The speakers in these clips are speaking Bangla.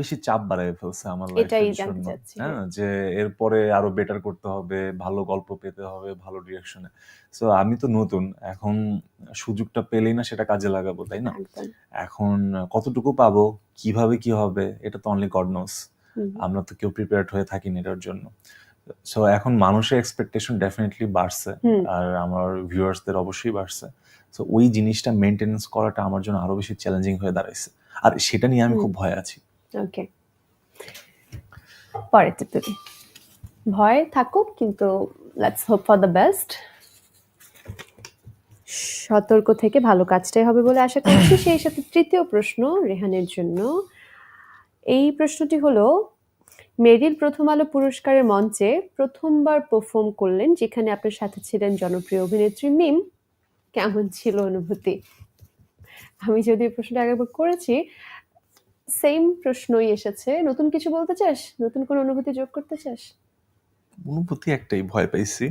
বেশি চাপ বাড়ায় ফেলছে আমার লাইফের জন্য। হ্যাঁ যে এরপরে আরও বেটার করতে হবে ভালো গল্প পেতে হবে ভালো ডিরেকশনে সো আমি তো নতুন এখন সুযোগটা পেলেই না সেটা কাজে লাগাবো তাই না? এখন কতটুকু পাবো কীভাবে কি হবে এটা তো অনলি গড নোস আমরা তো কেউ প্রিপেয়ার্ড হয়ে থাকিনি এটার জন্য। সো এখন মানুষের এক্সপেকটেশন ডেফিনেটলি বাড়ছে আর আমার ভিউয়ার্সদের অবশ্যই বাড়ছে। সো ওই জিনিসটা মেনটেনেন্স করাটা আমার জন্য আরও বেশি চ্যালেঞ্জিং হয়ে দাঁড়াইছে। আর সেটা নিয়ে আমি খুব ভয় আছি। ওকে পরের টিপ্পনি ভয় থাকুক, কিন্তু let's hope for the best সতর্ক থেকে ভালো কাজটাই হবে বলে আশা করছি। সেই সাথে তৃতীয় প্রশ্ন রেহানের জন্য। এই প্রশ্নটি হলো, মেরিল প্রথম আলো পুরস্কারের মঞ্চে প্রথমবার পারফর্ম করলেন, যেখানে আপনার সাথে ছিলেন জনপ্রিয় অভিনেত্রী মিম। কেমন ছিল অনুভূতি? আমি যদি প্রশ্নটা আগেবার করেছি সেম প্রশ্নই এসেছে। নতুন কিছু বলতে চাস? নতুন কোনো অনুভূতি যোগ করতে চাস? অনুভূতি একটাই ভয় পাইছি।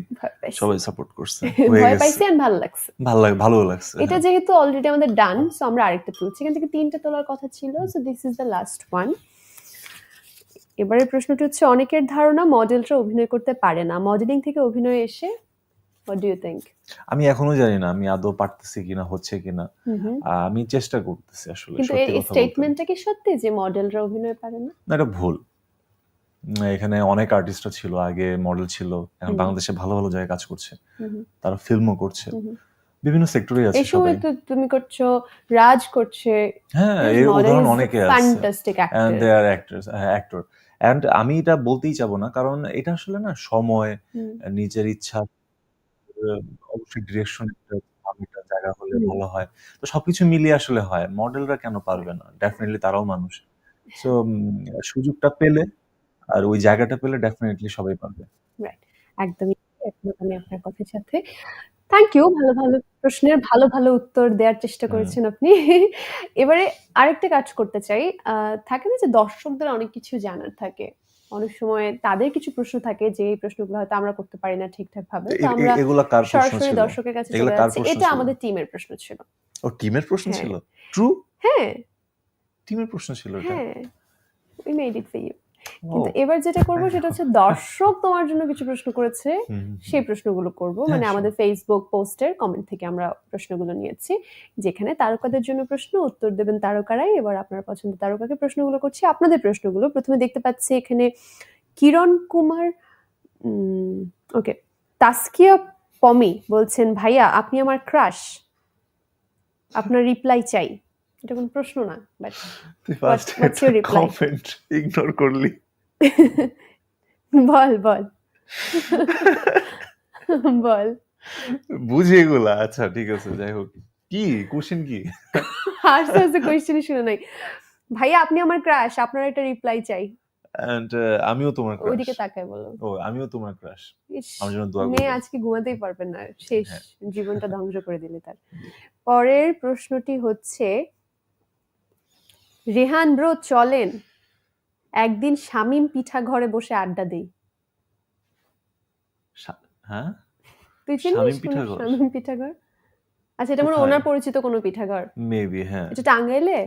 সবাই সাপোর্ট করছে। ভয় পাইছি আর ভালো লাগছে। ভালো লাগে ভালো লাগছে। এটা হ্যাঁ। যেহেতু অলরেডি আমাদের ডান সো আমরা আরেকটা তুলছি। এখান থেকে তিনটা তোলার কথা ছিল so this is the last one এবারের প্রশ্নটি হচ্ছে অনেকের ধারণা মডেলরা অভিনয় করতে পারে না। মডেলিং থেকে অভিনয় এসে হোয়াট ডু ইউ থিঙ্ক আমি এখনও জানি না আমি আদৌ পারতেছি কিনা হচ্ছে কিনা। আমি চেষ্টা করতেছি আসলে কিন্তু এই স্টেটমেন্টটা কি সত্যি যে মডেলরা অভিনয় পারে না? না এটা ভুল। এখানে অনেক আর্টিস্টরা ছিল আগে মডেল ছিল এখন হুম। বাংলাদেশে ভালো ভালো জায়গায় কাজ করছে। হুম, তারা ফিল্মও করছে। বিভিন্ন সেক্টরে আছে এই সময় সবাই। তো তুমি করছ রাজ করছে হ্যাঁ এর উদাহরণ অনেকে আছে। Fantastic actor they are actors actor and আমি এটা বলতেই চাবো না কারণ এটা আসলে না সময় নিজের ইচ্ছা অবশ্যই ডিরেকশন একটা জায়গা হলে ভালো হয়। তো সবকিছু মিলিয়ে আসলে হয়। মডেলরা কেন পারবে না? ডেফিনেটলি তারাও মানুষ। সো সুযোগটা পেলে আর ওই জায়গাটা পেলে ডেফিনেটলি সবাই পারবে। একদমই একমত আমি আপনার কথার সাথে থ্যাংক ইউ ভালো ভালো প্রশ্নের ভালো ভালো উত্তর দেওয়ার চেষ্টা করেছেন আপনি। এবারে আরেকটা কাজ করতে চাই। আহ, থাকে না যে দর্শকদের অনেক কিছু জানার থাকে। অনেক সময় তাদের কিছু প্রশ্ন থাকে যে এই প্রশ্নগুলো হয়তো আমরা করতে পারি না ঠিকঠাক ভাবে তো আমরা সরাসরি দর্শকের কাছে চলে যাচ্ছি। এটা আমাদের টিমের প্রশ্ন ছিল। ও টিমের প্রশ্ন হ্যাঁ। ছিল? ট্রু হ্যাঁ। টিমের প্রশ্ন ছিল এটা? হ্যাঁ। We made it for you কিন্তু এবার যেটা করব সেটা হচ্ছে দর্শক তোমার জন্য কিছু প্রশ্ন করেছে সেই প্রশ্নগুলো করব। মানে আমাদের ফেসবুক পোস্টের কমেন্ট থেকে আমরা প্রশ্নগুলো নিয়েছি যেখানে তারকাদের জন্য প্রশ্ন উত্তর দেবেন তারকারাই। এবার আপনার পছন্দ তারকাকে প্রশ্নগুলো করছি। আপনাদের প্রশ্নগুলো প্রথমে দেখতে পাচ্ছি এখানে কিরণ কুমার ওকে তাস্কিয়া পমি বলছেন ভাইয়া আপনি আমার ক্রাশ আপনার রিপ্লাই চাই। এটা কোনো প্রশ্ন না বাট তুই ফার্স্ট কমেন্ট ইগনোর করলি। বল বল। বল। বুঝি এগুলা আচ্ছা ঠিক আছে যাই হোক। কি? কোশ্চেন কি? হাসতে হাসতে কোয়েশ্চেনই শুনে নাই। ভাইয়া আপনি আমার ক্রাশ আপনার একটা রিপ্লাই চাই। এন্ড আমিও তোমার ওইদিকে ক্রাশ তাকায় বলো। ও আমিও তোমার ক্রাশ আমার জন্য দোয়া মেয়ে আজকে ঘুমাতেই পারবে না। শেষ হ্যাঁ। জীবনটা ধ্বংস করে দিলে তার। পরের প্রশ্নটি হচ্ছে রেহান ব্রো চলেন। একদিন শামিম পিঠা ঘরে বসে আড্ডা দেই। হ্যাঁ? তুই চিনিস শামীম পিঠাঘর? আচ্ছা এটা মনে ওনার পরিচিত কোনো পিঠাঘর। মেবি হ্যাঁ। এটা টাঙ্গাইলে?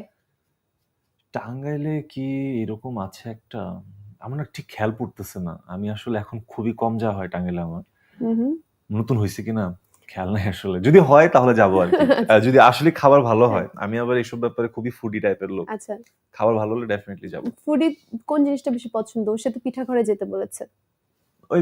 টাঙ্গাইলে কি এরকম আছে একটা? আমার না ঠিক খেয়াল পড়তেছে না। আমি আসলে এখন খুবই কম যাওয়া হয় টাঙ্গাইলে আমার। নতুন হয়েছে কিনা? খেয়াল নাই আসলে। যদি হয় তাহলে যাব আর কি। যদি আসলে খাবার ভালো হয় আমি আবার এইসব ব্যাপারে খুবই ফুডি টাইপের লোক। আচ্ছা। খাবার ভালো হলে ডেফিনেটলি যাব। ফুডি কোন জিনিসটা বেশি পছন্দ? ওর সাথে পিঠা ঘরে যেতে বলেছে। ওই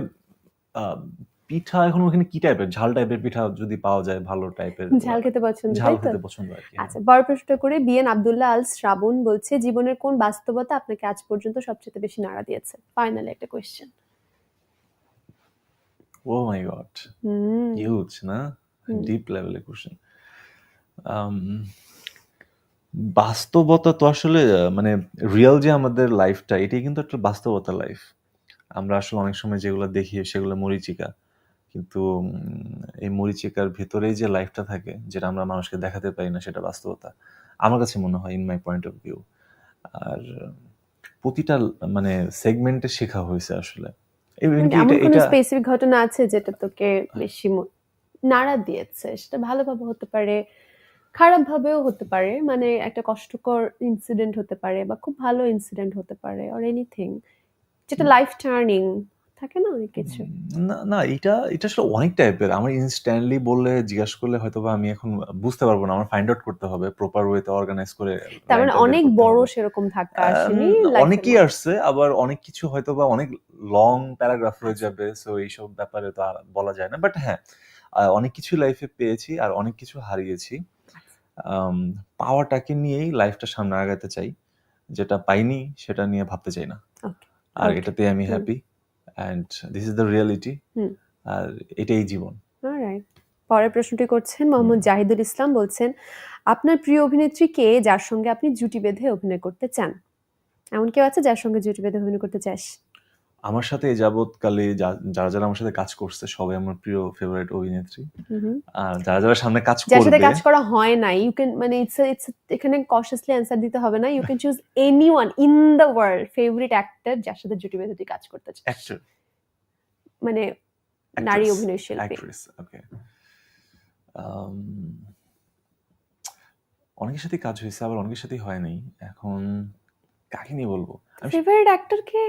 পিঠা এখন ওখানে কি টাইপের ঝাল টাইপের পিঠা যদি পাওয়া যায় ভালো টাইপের ঝাল খেতে পছন্দ ঝাল তো? খেতে পছন্দ আর কি হ্যাঁ। আচ্ছা বড় প্রশ্ন করে বিএন আব্দুল্লাহ আল শ্রাবণ বলছে জীবনের কোন বাস্তবতা আপনাকে আজ পর্যন্ত সবচেয়ে বেশি নাড়া দিয়েছে? ফাইনালি একটা question oh my god huge না। ডিপ লেভেলের কোশ্চেন বাস্তবতা তো আসলে মানে রিয়েল যে আমাদের লাইফটা এটাই কিন্তু একটা বাস্তবতা লাইফ আমরা আসলে অনেক সময় যেগুলো দেখি সেগুলো মরিচিকা। কিন্তু এই মরিচিকার ভেতরেই যে লাইফটা থাকে যেটা আমরা মানুষকে দেখাতে পারি না সেটা বাস্তবতা। আমার কাছে মনে হয় in my point of view আর প্রতিটা মানে সেগমেন্টে শেখা হয়েছে আসলে। এমন কোনো স্পেসিফিক ঘটনা আছে যেটা তোকে বেশি ম- নাড়া দিয়েছে সেটা ভালোভাবে হতে পারে খারাপ ভাবেও হতে পারে। মানে একটা কষ্টকর ইনসিডেন্ট হতে পারে বা খুব ভালো ইনসিডেন্ট হতে পারে অর এনিথিং। যেটা লাইফ টার্নিং থাকে না অনেক কিছু? না, না এটা এটা আসলে অনেক টাইপের। আমার ইনস্ট্যান্টলি বললে জিজ্ঞাসা করলে হয়তোবা আমি এখন বুঝতে পারব না। আমার ফাইন্ড আউট করতে হবে। প্রপার ওয়েতে অর্গানাইজ করে তার মানে অনেক বড় সেরকম ধাক্কা আসেনি অনেকেই আসছে আবার অনেক কিছু হয়তো বা অনেক লং প্যারাগ্রাফ হয়ে। যাবে। সো এইসব ব্যাপারে তো আর বলা যায় না। বাট হ্যাঁ, অনেক কিছু লাইফে পেয়েছি আর অনেক কিছু হারিয়েছি। আচ্ছা। পাওয়াটাকে নিয়েই লাইফটা সামনে আগাতে চাই। যেটা পাইনি সেটা নিয়ে ভাবতে চাই না। আর। এটাতেই আমি happy. And this is the reality. আর এটাই জীবন। পরের প্রশ্নটি করছেন মোহাম্মদ জাহিদুল ইসলাম বলছেন, "আপনার প্রিয় অভিনেত্রী কে যার সঙ্গে আপনি জুটি বেঁধে অভিনয় করতে চান? এমন কেউ আছে যার সঙ্গে জুটি বেঁধে অভিনয় করতে চাস?" আমার সাথে এ যাবৎকালে যা যারা, যারা আমার সাথে কাজ করছে সবাই আমার প্রিয় ফেভারিট অভিনেত্রী। আর যারা, যারা সামনে কাজ যার সাথে করবে কাজ করা হয় নাই, ইউ ক্যান মানে ইটস ইটস এখানে কশাসলি অ্যান্সার দিতে হবে না। You can choose anyone in the world favourite actor যার সাথে জুটি বেঁধে তুই কাজ করতে চাস। অ্যাক্টর। মানে নারী অভিনয় শিল্পী। অ্যাক্ট্রেস ওকে। আম অনেকের সাথেই কাজ হয়েছে আবার অনেকের সাথেই হয় নাই। এখন কাকে নিয়ে বলব? আমি ফেভারিট অ্যাক্টর কে?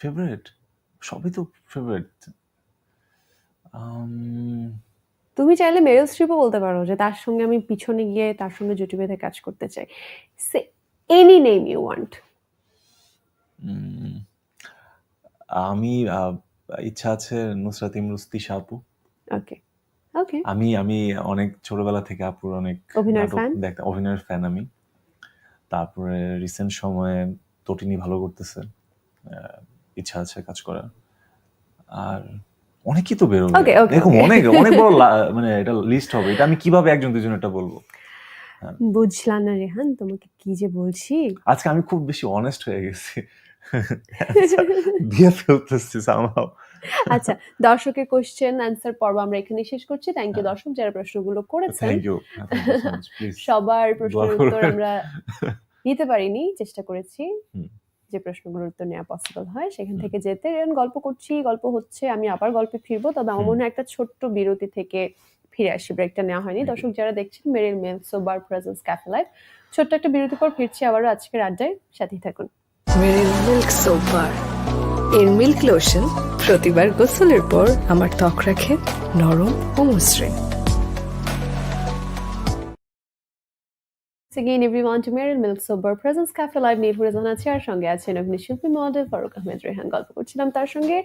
ফেভারিট? সবই তো ফেভারিট। তুমি চাইলে মেরিল স্ট্রিপও বলতে পারো যে তার সঙ্গে আমি পিছনে গিয়ে তার সঙ্গে জুটি বেঁধে কাজ করতে চাই। Say any name you want. আমি ইচ্ছা আছে নুসরাত ইমরোজ তিশা আপু। ওকে, ওকে। আমি আমি অনেক ছোটবেলা থেকে আপুর অনেক অভিনয়ের নাটক ফ্যান? দেখতাম। অভিনয়ের ফ্যান আমি। তারপরে রিসেন্ট সময়ে তটিনী ভালো করতেছে। ইচ্ছা আছে কাজ করার। আর অনেকেই তো বেরোবে। এরকম অনেক, অনেক বড় মানে এটা লিস্ট হবে। এটা আমি কীভাবে ১ জন ২ জনেরটা বলব? হ্যাঁ। বুঝলাম না রেহান তোমাকে কি যে বলছি। আজকে আমি খুব বেশি অনেস্ট হয়ে গেছি। দিয়ে ফেলতেছি সামহাউ। আচ্ছা, দর্শকের কোয়েশ্চেন অ্যান্সার পর্ব আমরা এখানে শেষ করছি। থ্যাংক ইউ হ্যাঁ। দর্শক যারা প্রশ্নগুলো করেছেন। প্লিজ সবার প্রশ্নের উত্তর আমরা দিতে পারিনি। চেষ্টা করেছি। যে প্রশ্নগুলোর উত্তর নেওয়া পসিবল হয় সেখান থেকে যেতে। গল্প করছি, গল্প হচ্ছে। আমি আবার গল্পে ফিরবো। তবে আমার মনে হয় একটা ছোট্ট বিরতি থেকে ফিরে আসি। ব্রেকটা নেওয়া হয়নি। দর্শক যারা দেখছেন মেরিল মেলসো বার প্রেজেন্স ক্যাফে লাইভ। ছোট্ট একটা বিরতির পর ফিরছি আবারও আজকের আড্ডায়। সাথেই থাকুন। মেরিল মিল্ক সোপ বার এর মিল্ক লোশন প্রতিবার গোসলের পর আমার ত্বক রাখে নরম ও মসৃণ again everyone to Meryl Milk Sober Presence Cafe Live Nilpur Rezan আছে সঙ্গে আছেন অভিনয় মডেল ফারুক আহমেদ রেহান গল্প করছিলাম তার সঙ্গে।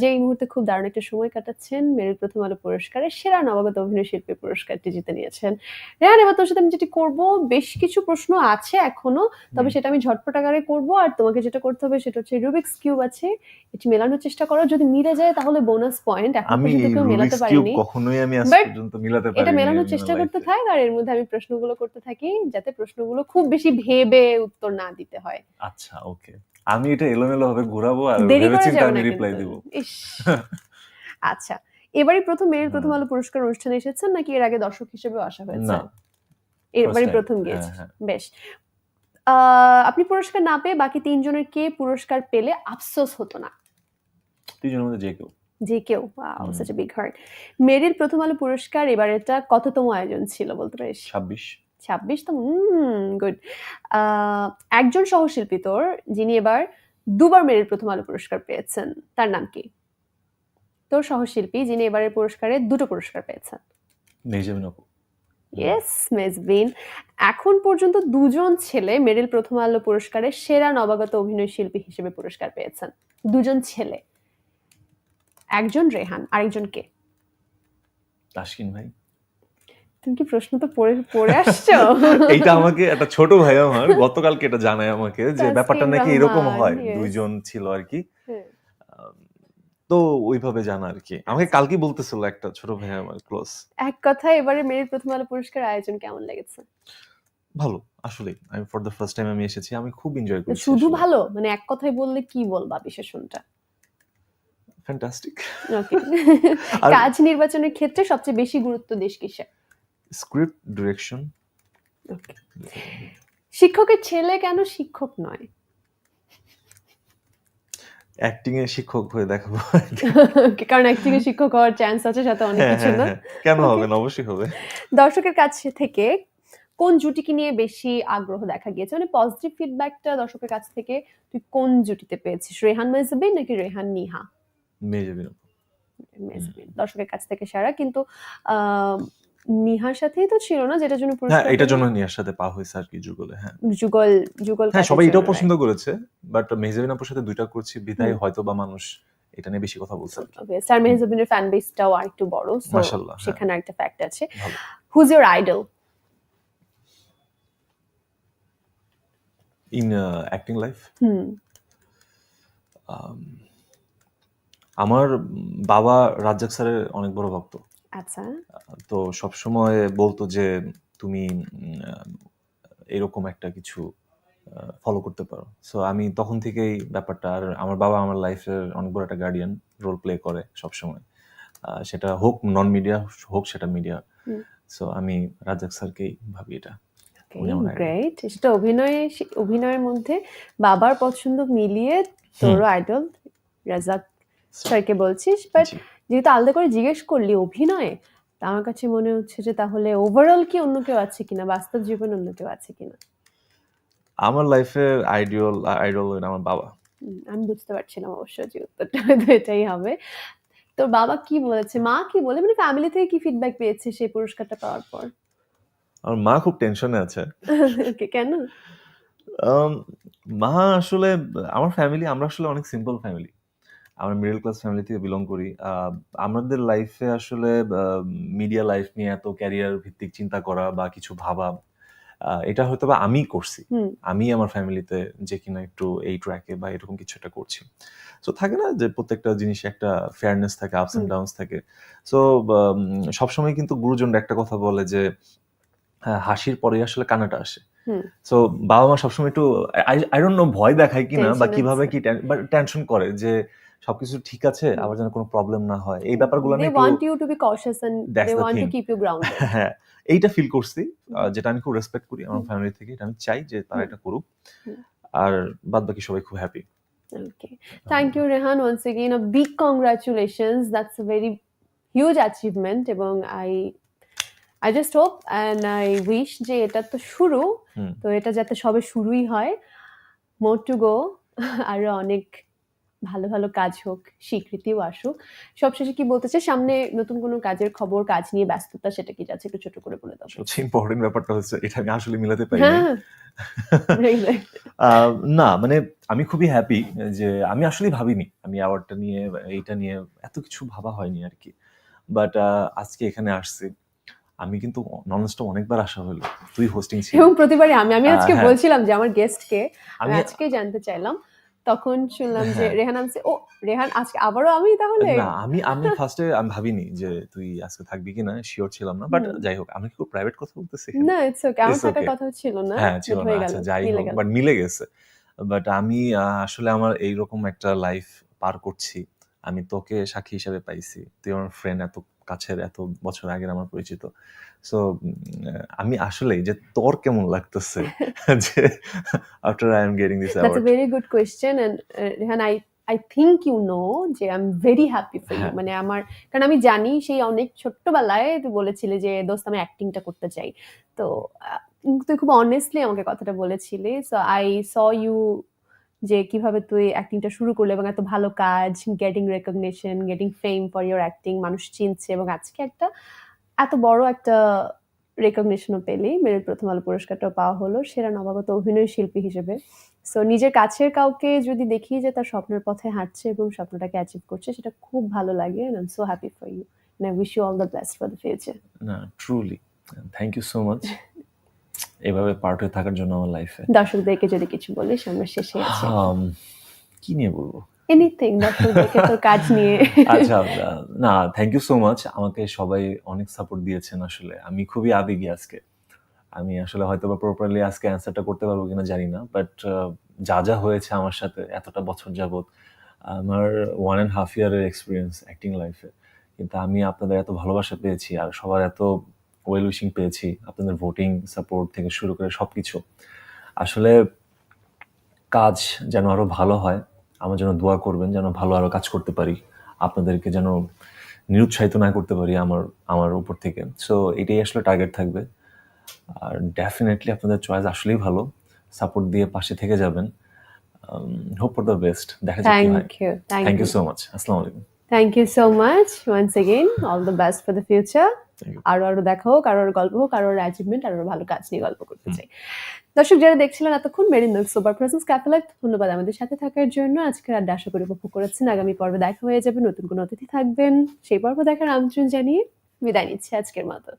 যে এই মুহূর্তে খুব দারুণ একটা সময় কাটাচ্ছেন মেরিল প্রথম আলো পুরস্কারে সেরা নবাগত অভিনয় শিল্পী পুরস্কারটি জিতে নিয়েছেন। রেহান এবার তোর সাথে আমি যেটি করব বেশ কিছু প্রশ্ন আছে এখনও তবে সেটা আমি ঝটপট আকারে করব আর তোমাকে যেটা করতে হবে সেটা হচ্ছে রুবিক্স কিউব আছে এটি মেলানোর চেষ্টা করো। যদি মিলে যায় তাহলে বোনাস পয়েন্ট এখন পর্যন্ত কেউ মেলাতে পারেনি। কখনোই আমি আজ পর্যন্ত মিলাতে এটা মেলানোর চেষ্টা করতে থাক আর এর মধ্যে আমি প্রশ্নগুলো করতে থাকি। যাতে প্রশ্নগুলো খুব বেশি ভেবে উত্তর না দিতে হয়। আচ্ছা ওকে। আমি এটা এলোমেলো ভাবে ঘুরাবো আর ভেবেচিন্তে আমি রিপ্লাই দিব। আচ্ছা এবারই প্রথম মেয়ের প্রথম আলো পুরস্কার অনুষ্ঠানে এসেছেন নাকি এর আগে দর্শক হিসেবে আসা হয়েছে? না। এবারই প্রথম হ্যাঁ, গিয়েছে। হ্যাঁ। বেশ। আপনি পুরস্কার না পেয়ে বাকি তিনজনের কে পুরস্কার পেলে আফসোস হতো না? দুজনের মধ্যে যে কেউ। যে কেউ। হুম। Such big heart Meril Prothom Alo পুরস্কার এবার এটা কততম আয়োজন ছিল বলতে পারিস? ২৬ গুড একজন সহশিল্পী তোর যিনি এবার দুবার মেরিল প্রথম আলো পুরস্কার পেয়েছেন তার নাম কি? তোর সহশিল্পী যিনি এবারের পুরস্কারে দুটো পুরস্কার পেয়েছেন। মেহজাবিন আপু। ইয়েস মেজবিন এখন পর্যন্ত দুজন ছেলে মেরিল প্রথম আলো পুরস্কারে সেরা নবাগত অভিনয় শিল্পী হিসেবে পুরস্কার পেয়েছেন। দুজন ছেলে। একজন রেহান আরেকজন কে? তাসকিন ভাই। তুমি কি প্রশ্ন তো পড়ে পড়ে আসছো এইটা আমাকে একটা ছোট ভাই আমার গতকালকে এটা জানায় আমাকে যে ব্যাপারটা নাকি এরকম হয়। দুইজন ছিল। হ্যাঁ। আম তো ওইভাবে জানা আরকি। আমাকে কালকেই বলতেছিল একটা ছোট ভাই আমার ক্লোজ। এক কথায় এবারে প্রথম আলো পুরস্কার আয়োজন কেমন লেগেছে ভালো আসলেই। আমি ফর দ্য ফার্স্ট টাইম আমি এসেছি। আমি খুব এনজয় করছি শুধু ভালো মানে এক কথায় বললে কি বলবা বিশেষণটা ফ্যান্টাস্টিক। ওকে আর কাজ নির্বাচনের ক্ষেত্রে সবচেয়ে বেশি গুরুত্ব দেশ কিসে স্ক্রিপ্ট ডিরেকশন ওকে শিক্ষকের ছেলে কেন শিক্ষক নয় অ্যাক্টিং এ শিক্ষক হয়ে দেখাবো কারণ অ্যাক্টিং এর শিক্ষক হওয়ার চান্স আছে সাথে অনেক হ্যাঁ, কিছু হ্যাঁ, না হ্যাঁ। কেন. হবে না? অবশ্যই হবে। দর্শকের কাছ থেকে কোন জুটিকে নিয়ে বেশি আগ্রহ দেখা গিয়েছে মানে পজিটিভ ফিডব্যাকটা দর্শকের কাছ থেকে তুই কোন জুটিতে পেয়েছিস রেহান মেজবিন নাকি রেহান নিহা মেজাবিন। মেজবিন দর্শকের কাছ থেকে সারা কিন্তু আহ, নিহার সাথেই তো ছিল না যেটার জন্য হ্যাঁ, এটার জন্য নিয়ার সাথে পাওয়া হয়েছে আর কি যুগলে হ্যাঁ। যুগল যুগল হ্যাঁ, সবাই এটাও পছন্দ করেছে। বাট মেহজাবিন আপুর সাথে ২ টা করছি হুম। হয়তো বা মানুষ এটা নিয়ে বেশি কথা বলছে আর কি। মেহজাবিনের ফ্যান বেসটাও বড় সো হ্যাঁ। সেখানে একটা ফ্যাক্ট আছে। Whose your idol in acting life hmm um আমার বাবা রাজ্জাক স্যারের অনেক বড় ভক্ত। আচ্ছা তো সবসময় বলতো যে তুমি এরকম একটা কিছু আ ফলো করতে পারো। সো আমি তখন থেকেই ব্যাপারটা আর আমার বাবা আমার লাইফের অনেক বড় একটা গার্ডিয়ান রোল প্লে করে সবসময়। আ সেটা হোক নন মিডিয়া হোক সেটা মিডিয়া। হুম। সো আমি রাজ্জাক স্যারকেই ভাবি এটা। উনি আমার idol। গ্রেট সেটা অভিনয়ে অভিনয়ের মধ্যে বাবার পছন্দ মিলিয়ে তোরও আইডল রাজাক স্যারকে বলছিস বাট জি। যেহেতু আলাদা করে জিজ্ঞেস করলি অভিনয়ে তা আমার কাছে মনে হচ্ছে যে তাহলে ওভারঅল কি অন্য কেউ আছে কিনা? বাস্তব জীবনে অন্য কেউ আছে কিনা? আমার লাইফের আইডিয়াল আইডল আমার বাবা। আমি বুঝতে পারছিলাম অবশ্য যে উত্তরটা হয়তো এটাই হবে। তোর বাবা কি বলেছে? মা কি বলে? মানে ফ্যামিলি থেকে কি ফিডব্যাক পেয়েছে সেই পুরস্কারটা পাওয়ার পর? আমার মা খুব টেনশনে আছে। Okay, কেন? মা আসলে আমার ফ্যামিলি আমরা আসলে অনেক সিম্পল ফ্যামিলি। আমরা মিডল ক্লাস ফ্যামিলি থেকে বিলং করি। আমাদের লাইফে আসলে মিডিয়া লাইফ নিয়ে এত ক্যারিয়ার ভিত্তিক চিন্তা করা বা কিছু ভাবা এটা হয়তোবা আমি করছি। আমি আমার ফ্যামিলিতে যে কিনা একটু এই ট্র্যাকে বা এরকম কিছু একটা করছি। সো থাকে না যে প্রত্যেকটা জিনিসে একটা ফেয়ারনেস থাকে, আপস অ্যান্ড। ডাউনস থাকে। সো সবসময় কিন্তু গুরুজনরা একটা কথা বলে যে হাসির পরেই আসলে কানাটা আসে। সো বাবা-মা সবসময় একটু আই ডোন্ট নো ভয় দেখায় কিনা বা কীভাবে কি টেন টেনশন করে যে সবকিছু ঠিক আছে আবার যেন কোনো প্রবলেম না হয়। এই ব্যাপারগুলো নিয়ে to be cautious and that's they the want thing. to keep you grounded হ্যাঁ, এইটা ফিল করছি। যেটা আমি খুব রেসপেক্ট করি আমার ফ্যামিলি থেকে। এটা আমি চাই যে তারা এটা করুক। আর বাদবাকি সবাই খুব happy. Okay. Thank you, Rehan. Once again, a big congratulations. That's a very huge achievement. এবং I I just hope and I wish যে এটা তো শুরু। তো এটা যাতে সবে শুরুই হয় মোর টু গো আরও অনেক ভালো ভালো কাজ হোক স্বীকৃতিও আসুক সবশেষে কি বলতে চাই সামনে নতুন কোনো কাজের খবর কাজ নিয়ে ব্যস্ততা সেটা কি যাচ্ছে একটু ছোট করে বলে দাও সবচেয়ে ইম্পোর্টেন্ট ব্যাপারটা হচ্ছে এটা আমি আসলে মিলাতে পারি। হ্যাঁ না মানে আমি খুবই হ্যাপি যে আমি আসলেই ভাবিনি। আমি অ্যাওয়ার্ডটা নিয়ে এইটা নিয়ে এত কিছু ভাবা হয়নি আর কি বাট আজকে এখানে আসছি। আমি কিন্তু ননস্টপ অনেকবার আসা হলো। তুই হোস্টিং ছিলি। এবং প্রতিবারই আমি আমি আজকে হ্যাঁ। বলছিলাম যে আমার গেস্টকে আজকেই জানতে চাইলাম তখন শুনলাম যে হ্যাঁ। রেহান আনছে ও রেহান আজকে আবারও আমি তাহলে না আমি আমি ফার্স্টে আমি ভাবিনি যে তুই আজকে থাকবি কিনা সিওর ছিলাম না। But hmm. যাই হোক আমি কি প্রাইভেট কথা বলতেছি এখানে? না ইটস ওকে আমার It's থাকার okay. কথা ছিল না হ্যাঁ, ছিল না। হয়ে গেল আচ্ছা যাই মিলে হোক গেল বাট মিলে গেছে। বাট আমি আসলে আমার এইরকম একটা লাইফ পার করছি। আমি তোকে সাক্ষী হিসেবে পাইছি। তুই আমার ফ্রেন্ড এত কাছের এত বছর আগের আমার পরিচিত। সো আমি আসলেই যে তোর কেমন লাগতেছে যে after I am getting this award that's a very good question and Rehan I I think you know যে I am very happy for you. মানে আমার কারণ আমি জানি সেই অনেক ছোট্টবেলায় তুই বলেছিলে যে দোস্ত আমি অ্যাক্টিংটা করতে চাই তো তুই খুব অনেস্টলি আমাকে কথাটা বলেছিলি সো আই স ইউ যে কীভাবে তুই অ্যাক্টিংটা শুরু করলে এবং এত ভালো কাজ getting recognition getting fame for your acting মানুষ চিনছে এবং আজকে একটা এত বড় একটা রেকগনিশনও পেলি। মেরিট প্রথম আলো পুরস্কারটাও পাওয়া হলো। সেরা নবাগত অভিনয় শিল্পী হিসেবে। সো নিজের কাছের কাউকে যদি দেখি যে তার স্বপ্নের পথে হাঁটছে এবং স্বপ্নটাকে অ্যাচিভ করছে সেটা খুব ভালো লাগে I am so happy for you I wish you all the best for the future না truly thank you so much এভাবে পার্ট হয়ে থাকার জন্য আমার লাইফে দর্শকদেরকে যদি কিছু বলিস আমরা শেষে আছি। কি নিয়ে বলব? এনিথিং দর্শকদেরকে তোর কাজ নিয়ে। আচ্ছা না থ্যাংক ইউ সো মাচ আমাকে সবাই অনেক সাপোর্ট দিয়েছেন আসলে। আমি খুবই আবেগী আজকে। আমি আসলে হয়তো বা প্রপারলি আজকে অ্যান্সারটা করতে পারব কিনা জানি না বাট যা যা হয়েছে আমার সাথে এতটা বছর যাবত আমার ওয়ান অ্যান্ড হাফ ইয়ারের এক্সপিরিয়েন্স অ্যাক্টিং লাইফে কিন্তু আমি আপনাদের এত ভালোবাসা পেয়েছি আর সবার এত ওয়েল উইশিং পেয়েছি আপনাদের ভোটিং সাপোর্ট থেকে শুরু করে সব কিছু আসলে কাজ যেন আরও ভালো হয় আমার জন্য দোয়া করবেন যেন ভালো আরও কাজ করতে পারি আপনাদেরকে যেন নিরুৎসাহিত না করতে পারি আমার আমার উপর থেকে। সো এটাই আসলে টার্গেট থাকবে। আর ডেফিনেটলি আপনাদের চয়েস আসলেই ভালো সাপোর্ট দিয়ে পাশে থেকে যাবেন। হোপ ফর দ্য বেস্ট দেখা যাক thank you thank you so much আসসালামু আলাইকুম। Thank you so much once again all the best for the future. আরও আরও দেখা হোক আরও গল্প হোক আরও অ্যাচিভমেন্ট আরও ভালো কাজ নিয়ে গল্প করতে চাই। দর্শক যারা দেখছিলেন এতক্ষণ marine milk super process cafe live ধন্যবাদ আমাদের সাথে থাকার জন্য। আজকে আড্ডা আশা করে উপভোগ করেছেন। আগামী পর্বে দেখা হয়ে যাবে নতুন কোন অতিথি থাকবেন। সেই পর্ব দেখার আমন্ত্রণ জানিয়ে বিদায় নিচ্ছি আজকের মতো।